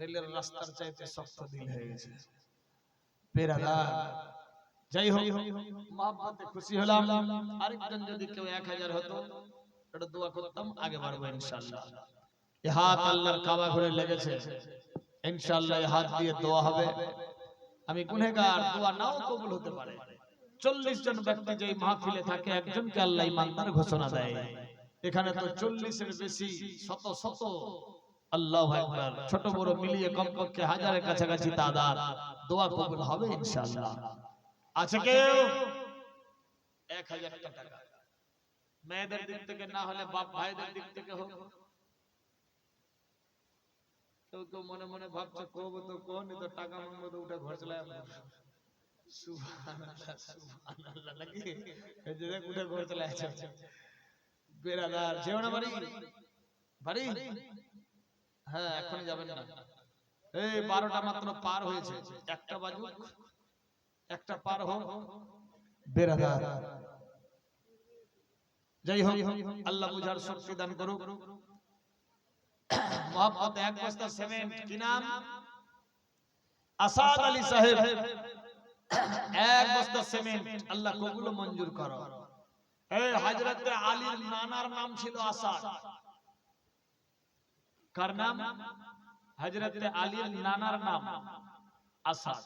রেলের রাস্তার চাইতে শক্ত দিল হয়ে গেছে। যাই হোক, মহাব্বতে খুশি হলাম। আরেকজন যদি কেউ এক হাজার হতো এটা দোয়া করতাম আগে বাড়বো ইনশাল্লাহ এ হাত আল্লাহর কাবা ঘুরে লেগেছে। ইনশাল্লাহ এই হাত দিয়ে দোয়া হবে। আমি গুনেগার দোয়া নাও কবুল হতে পারে। চল্লিশ জন ব্যক্তি যেই মাহফিলে থাকে, একজনকে আল্লাহ ইমানদার ঘোষণা দেয়। এখানে তো চল্লিশের বেশি, শত শত আল্লাহ একবার ছোট বড় মিলিয়ে কমপক্ষে হাজারের কাছাকাছি তাদার দোয়া কবুল হবে ইনশাআল্লাহ। আছে কেউ? এক হাজার টাকা। মেয়েদের দিক থেকে না হলে বাপ ভাইদের দিক থেকে হোক। কেউ কেউ মনে মনে ভাবছে কব তো কোন তো টাকা মাংবো তো উঠে ঘর চলে। সুবহানাল্লাহ, সুবহানাল্লাহ, নাকি? যে উঠে ঘর চলে আসছে। বেরাদার যেও না বাড়ি? বাড়ি? হ্যাঁ এখন যাবেন না। এই বারোটা মাত্র পার হয়েছে। একটা বাজুক একটা পার হোক। বেরাদার। যাই হোক আল্লাহ বুঝার শক্তি দান করুক। মোহাম্মদ এক বস্তা সিমেন্ট কি নাম? আসাদ আলী সাহেব। এক বস্তা সিমেন্ট আল্লাহ কবুল মঞ্জুর করো। এই হযরত আলীর নানার নাম ছিল আসাদ। কার নাম? হযরত আলীর নানার নাম আসাদ।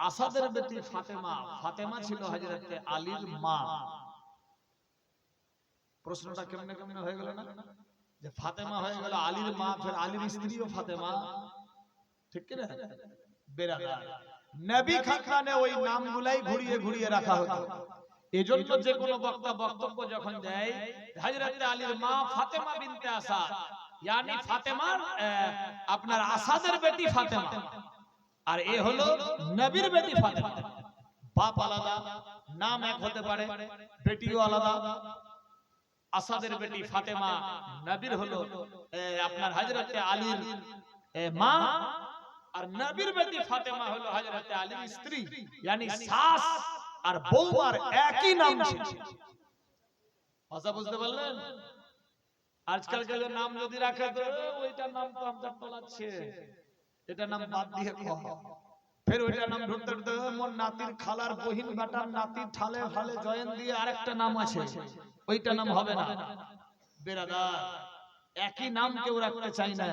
আসাদের বেটি ফাতেমা। ফাতেমা ছিল হযরত আলীর মা। প্রশ্নটা কেমনে কেমনে হয়ে গেল না? যে ফাতেমা হয়ে গেল, আলীর মা, ফের আলীর স্ত্রীও ফাতেমা। ঠিক কি না? বেরাদার নবী খানদানে ওই নামগুলাই ঘুরিয়ে ঘুরিয়ে রাখা হতো। এজন্য যে কোনো বক্তা বক্তব্য যখন দেয় হযরত আলীর মা ফাতেমা বিনতে আসাদ। ইয়ানি ফাতেমার আপনার আসাদের বেটি ফাতেমা। আর এ হলো নবীর বেটি ফাতেমা। বাপ আলাদা নাম এক হতে পারে বেটিও আলাদা আসাদের বেটি ফাতেমা নবীর হলো আপনার হযরত আলীর মা। আর নবীর বেটি ফাতেমা হলো হযরত আলীর স্ত্রী। yani শাস আর বৌমার একই নাম ছিল। ভাষা বুঝতে পারলেন? আজকাল নাম যদি রাখে তো ওইটা নাম তো আমরা তোলাচ্ছে এটা নাম বাদ দিয়ে ফের ওইটা নাম ধরতে ধরতে মোর নাতির খালার বহিন বেটার নাতির ঠালে ফালে জয়েন দিয়ে আরেকটা নাম আছে। ওইটা নাম হবে না। বেরাদার একই নাম কেউ রাখতে চাই না।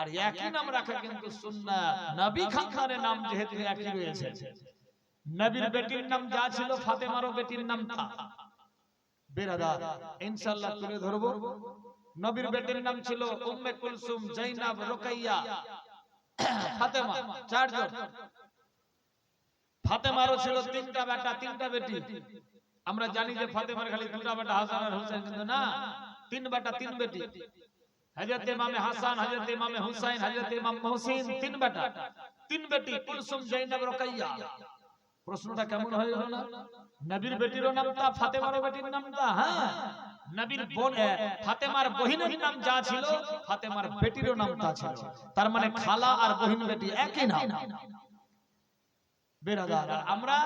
আর একই নাম রাখা কিন্তু সুন্নাত। নবী খানখানের নাম যেহেতু একই রয়েছে। নবীর বেটির নাম যা ছিল ফাতেমারও বেটির নাম তা বেরাদার ইনশাআল্লাহ তুলে ধরবো। নবীর বেটির নাম ছিল উম্মে কুলসুম জাইনাব রুকাইয়া। ফাতেমা, চারজন। ফাতেমারও ছিল তিনটা বেটা, তিনটা বেটি। আমরা জানি যে ফাতেমার খালি দুটা বেটা হাসান আর হুসাইন, কিন্তু না, তিন বেটা, তিন বেটি। হযরত ইমামে হাসান, হযরত ইমামে হুসাইন, হযরত ইমাম মুহসিন, তিন বেটা। তিন বেটি, কুলসুম জাইনাব রুকাইয়া। প্রশ্নটা কেমন হয়ে গেল না? নবীর বেটিরও নাম তা ফাতেমার বেটির নাম তা হ্যাঁ? নবীর বোন ফাতেমার বহিনের নাম যা ছিল ফাতেমার বেটিরও নাম তা ছিল। তার মানে খালা আর বহিন বেটি একই নাম। বেরাদার। আমরা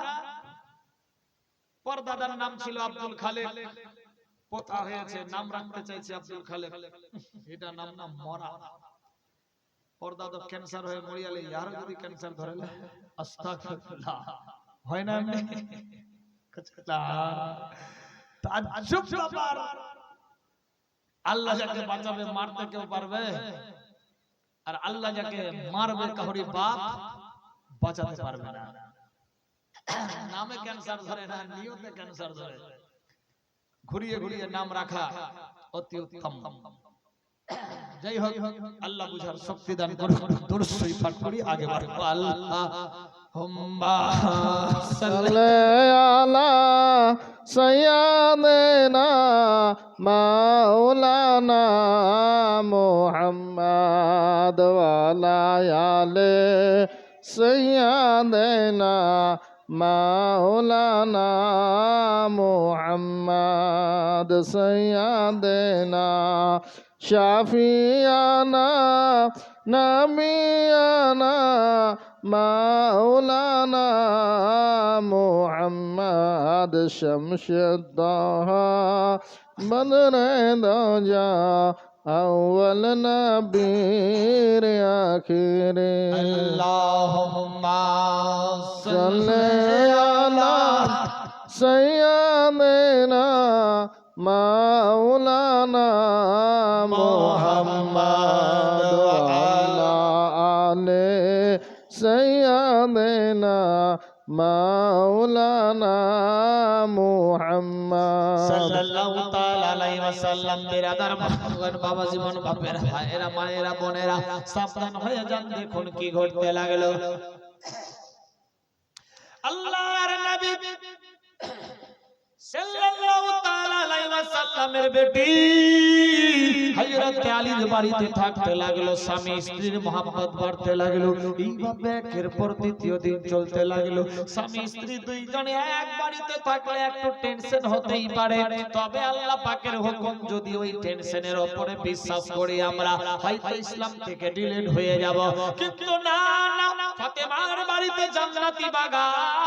পরদাদার নাম ছিল আব্দুল খালেক পোতা হয়েছে নাম রাখতে চাইছে আব্দুল খালেক এটা নাম না মরা। পরদাদা ক্যান্সার হয়ে মরিয়ালে ইয়ারও যদি ক্যান্সার ধরে আস্তাগফিরুল্লাহ। হয় না তাজ্জব ব্যাপার আল্লাহ যাকে বাঁচাবে মারতে কেউ পারবে? আর আল্লাহ যাকে মারবে কাহরি বাপ বাঁচাতে পারবে না। নামে ক্যান্সার ধরে না নিয়তে ক্যান্সার ধরে। ঘুরিয়ে ঘুরিয়ে নাম রাখা অতি উত্তম। যাই হোক আল্লাহ বুঝার শক্তি দান করুন। দুরুশ্বই পাঠ করি আগে বাড়বো আল্লাহ। সয়াদেনা মাওলানা মোহাম্মদ ওয়ালায়ালে সয়াদেনা মাওলানা মোহাম্মদ সয়াদেনা শাফিয়ানা নবিয়ানা محمد سيدنا شافيانا نبينا مولانا محمد شمس الضحى بدر دوجا أول نبير آخر আল্লাহুম্মা صل على سيدنا مولانا محمد سيدنا مولانا محمد সাল্লাল্লাহু তাআলা আলাইহি ওয়াসাল্লাম বিরাদার ভগবান বাবা জীবন বাপের ভাইয়েরা মায়েরা বোনেরা সাবধান হয়ে যান দেখুন কি ঘটতে লাগলো আল্লাহর নবী সাল্লাল্লাহু তাআলা আলাইহি ওয়াসাল্লামের বেটি আলীর বাড়িতে থাকতে লাগল, স্বামী স্ত্রীর মহব্বত বাড়তে লাগল, এইভাবে একের পর দ্বিতীয় দিন চলতে লাগল। স্বামী স্ত্রী দুইজনে এক বাড়িতে থাকলে একটু টেনশন হতেই পারে, তবে আল্লাহ পাকের হুকুম, যদি ওই টেনশনের উপরে বিশ্বাস করি আমরা, হয়তো ইসলাম থেকে ডিলিট হয়ে যাব। কিন্তু না না, ফাতেমার বাড়িতে জান্নাতি বাগান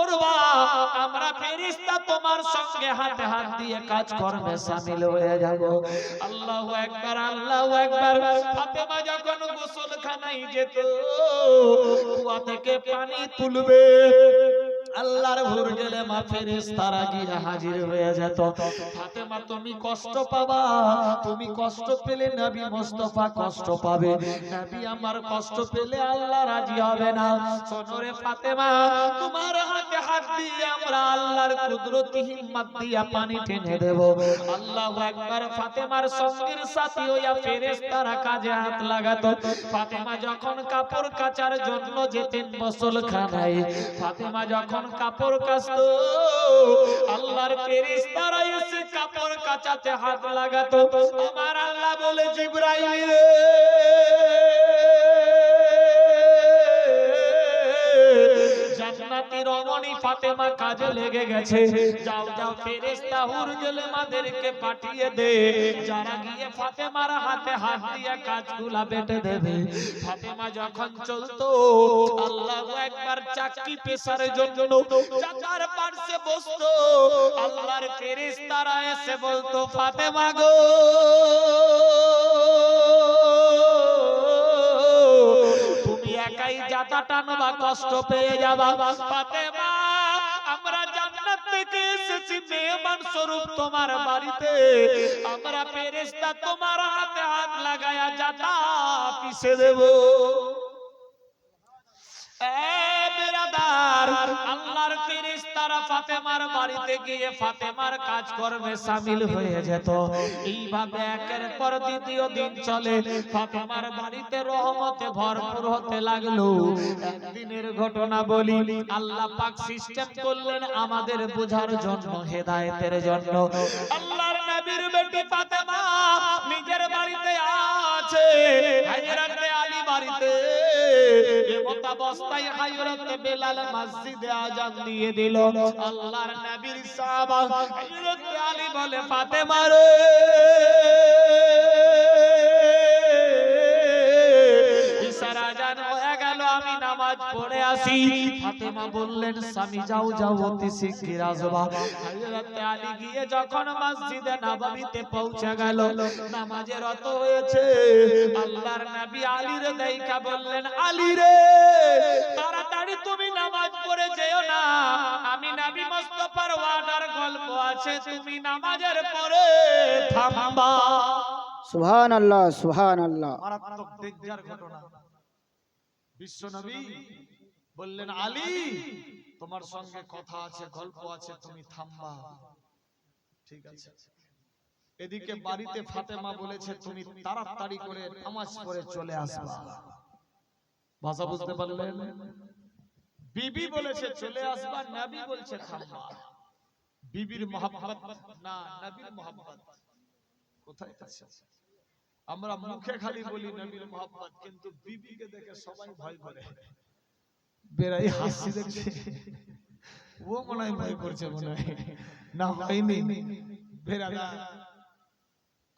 করবা? আমরা ফেরেশতা তোমার সঙ্গে হাতে হাত দিয়ে কাজ কর্মে শামিল হয়ে যাব। আল্লাহু আকবার আল্লাহু আকবার। ফাতেমা যখন গোসলখানায় যেত, কুয়া থেকে পানি তুলবে। আল্লাহর ভোর গেলে মা ফেরেশতারা গিয়ে হাজির হয়ে যেত। ফাতেমা, তুমি কষ্ট পাবা, তুমি কষ্ট পেলে নবী মুস্তাফা কষ্ট পাবে। নবী আমার কষ্ট পেলে আল্লাহ রাজি হবে না। সোনরে ফাতেমা, তোমার যখন কাপড় কাচার জন্য যেতেন মুসলখানায় ফাতেমা যখন কাপড় কাচতো কাপড় কাচাতে হাত লাগাতো। আল্লাহ বলে, জিবরাইল রমণী ফাতেমা কাজে লেগে গেছে। যাও যাও, ফেরেশতা হুরজেলে মাদেরকে পাঠিয়ে দে। যারা গিয়ে ফাতেমার হাতে হাত দিয়ে কাজগুলা বেটে দেবে। ফাতেমা যখন চলতো, আল্লাহু একবার চাকরি পেশার জন্য চাকার পাশে বসতো। আল্লাহর ফেরেশতারা এসে বলতো, ফাতেমা গো একাই যাতা টানবা কষ্ট পেয়ে যাবা ফাতেমা আমরা জান্নাত থেকে এসেছি মেহমান স্বরূপ তোমার বাড়িতে আমরা ফেরেশতা তোমার হাতে হাত লাগায়া যাতা পিছে দেব এ বিরাদার, আল্লাহর ফেরেশতারা ফাতেমার বাড়িতে গিয়ে ফাতেমার কাজ কর্মে শামিল হয়ে যেত। এইভাবে একের পর দ্বিতীয় দিন চলে। ফাতেমার বাড়িতে রহমতে ভরপুর হতে লাগল। একদিনের ঘটনা বলি, আল্লাহ পাক সিস্টেম করলেন আমাদের বোঝার জন্য, হেদায়েতের জন্য। আল্লাহর নবীর বেটি ফাতেমা নিজের বাড়িতে আছে, হায়রাতে আলী বাড়িতে। অবস্থায় হযরত বেলাল মসজিদে আজান দিয়ে দিল। আল্লাহর নবীর সাহাবা হযরত আলী বলে, ফাতেমা রে! আসি ফাতেমা বললেন স্বামী যাও যাও অতি শিগগির আসবা। হযরতে আলী গিয়ে যখন মসজিদে নববীতে পৌঁছে গেল নামাজে রত হয়েছে। আল্লাহর নবী আলীর দেখা বললেন আলী রে তাড়াতাড়ি তুমি নামাজ পড়ে যেও না। আমি নবী মুস্তাফার ওয়াদার গল্প আছে তুমি নামাজের পরে থামবা। সুবহান আল্লাহ সুবহান আল্লাহ মারাত্মক ঘটনা। বিশ্ব নবী বললেন আলী তোমার সঙ্গে কথা আছে গল্প আছে তুমি থামবা। ঠিক আছে। এদিকে বাড়িতে ফাতেমা বলেছে তুমি তাড়াতাড়ি করে নামাজ পড়ে চলে আসবা। ভাষা বুঝতে পারলেন? বিবি বলেছে চলে আসবা। নবী বলছে থামবা। বিবির মহাব্বত না নবীর মহাব্বত। কোথায় আছে আমরা মুখে খালি বলি নবীর মোহাম্মদ কিন্তু বিবিকে দেখে সবাই ভয় করে। বেড়াই হাসি দেখছে ও মনে হয় ভয় করছে মনে হয়। না হয়নি বেরাদা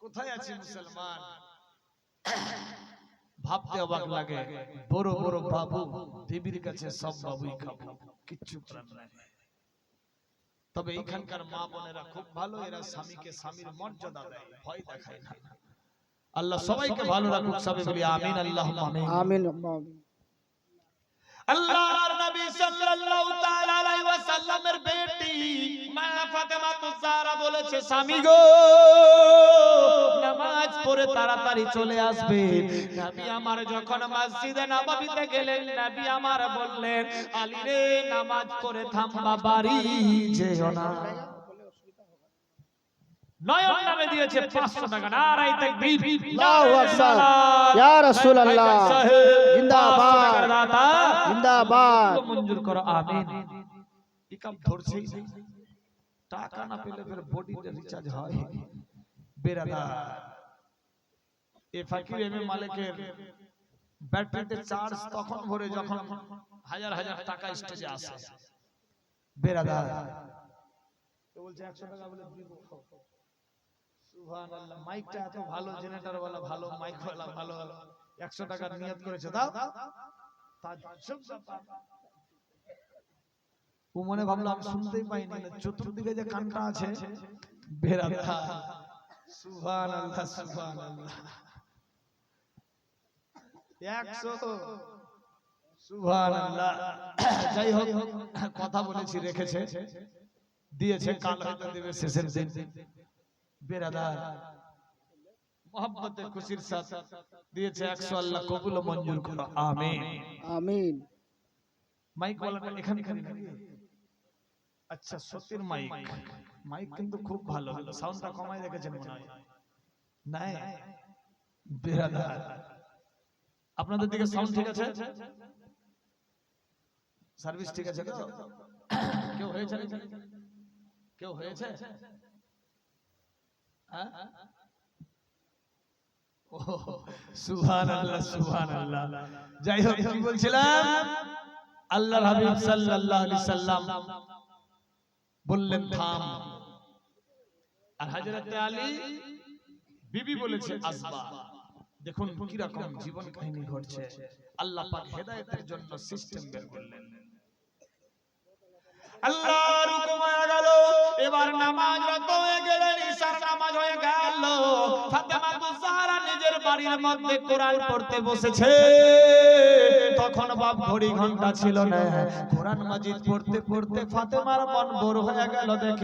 কোথায় আছে মুসলমান? ভাবতে অবাক লাগে। বড় বড় বাবু দেবীর কাছে সব বাবুই খাব। কিচ্ছু করার নাই। তবে এইখানকার মা বোনেরা খুব ভালো। এরা স্বামীকে স্বামীর মর্যাদা দেয়। ভয় দেখায় না। আল্লাহ সবাইকে ভালো রাখুক সবাই বলি আমিন আল্লাহ আমিন। আমিন। আমিন। আল্লাহর নবী সাল্লাল্লাহু তাআলা আলাইহি ওয়াসাল্লামের বেটি মা ফাতেমা তুজারা বলেছে স্বামী গো নামাজ পড়ে তাড়াতাড়ি চলে আসবে। নবী আমার যখন মসজিদে নববীতে গেলেন নবী আমার বললেন আলী রে নামাজ পড়ে থামবা বাড়ি যেও না। নয়ন নামে দিয়েছে 500 টাকা। নারাই তাকবীর। আল্লাহু আকবার। ইয়া রাসূলুল্লাহ। জিন্দাবাদ। জিন্দাবাদ। মঞ্জুর করো, আমিন। ইকাম ধরছে। টাকা না পেলে ফের বডিতে রিচার্জ হয়। বেরাদা এ ফাকির এম মালিকের ব্যাটারিতে চার্জ তখন ভরে যখন হাজার হাজার টাকা স্টেজে আসে। বেরাদা বলছে একশো টাকা বলে দিব? সুবহানাল্লাহ মাইকটা এত ভালো জেনারেটর ভালো মাইক ভালো। একশো টাকা নিয়ত করেছে। দাও। ও মনে ভাবলো, আমি শুনতেই পাইনি চতুর্দিকে যে কানটা আছে যাই হোক, কথা বলেছি, রেখেছে, দিয়েছে, কাল হয়তো শেষের দিন। মোহাম্মতে খুশির সাথে দিয়েছে একশো আল্লাহ কবুল মঞ্জুর করো। আমিন। আমিন। মাইক এখানে এখানে আচ্ছা সত্যির মাইক। মাইক। কিন্তু খুব ভালো। সাউন্ডটা কমাই রেখেছেন মনে হয়। নাই? বেরাদার আপনাদের দিকে সাউন্ড ঠিক আছে? সার্ভিস ঠিক আছে তো? কেউ হয়েছে? কেউ হয়েছে? হ্যাঁ? সুবহানাল্লাহ সুবহানাল্লাহ। যাই হোক, কি বলছিলাম? আল্লাহর হাবিব সাল্লাল্লাহু আলাইহি সাল্লাম বললেন, থাম। আর হযরত আলী বিবি বলেছে আসবা দেখুন, কি রকম জীবন কাহিনী ঘটছে। আল্লাহ পাক হেদায়েতের জন্য সিস্টেম বের করলেন। আল্লাহর হুকুম হয়ে গেল, এবার নামাজ রত হয়ে গেলেন, ঈশার নামাজ হয়ে গেল। ফাতেমা তুজারা নিজের বাড়ির মধ্যে কোরআন পড়তে বসেছে। তখন বাপ ঘড়ি ঘণ্টা ছিল না। কোরআন মাজিদ পড়তে পড়তে ফাতেমার মন বড় হয়ে গেল দেখে।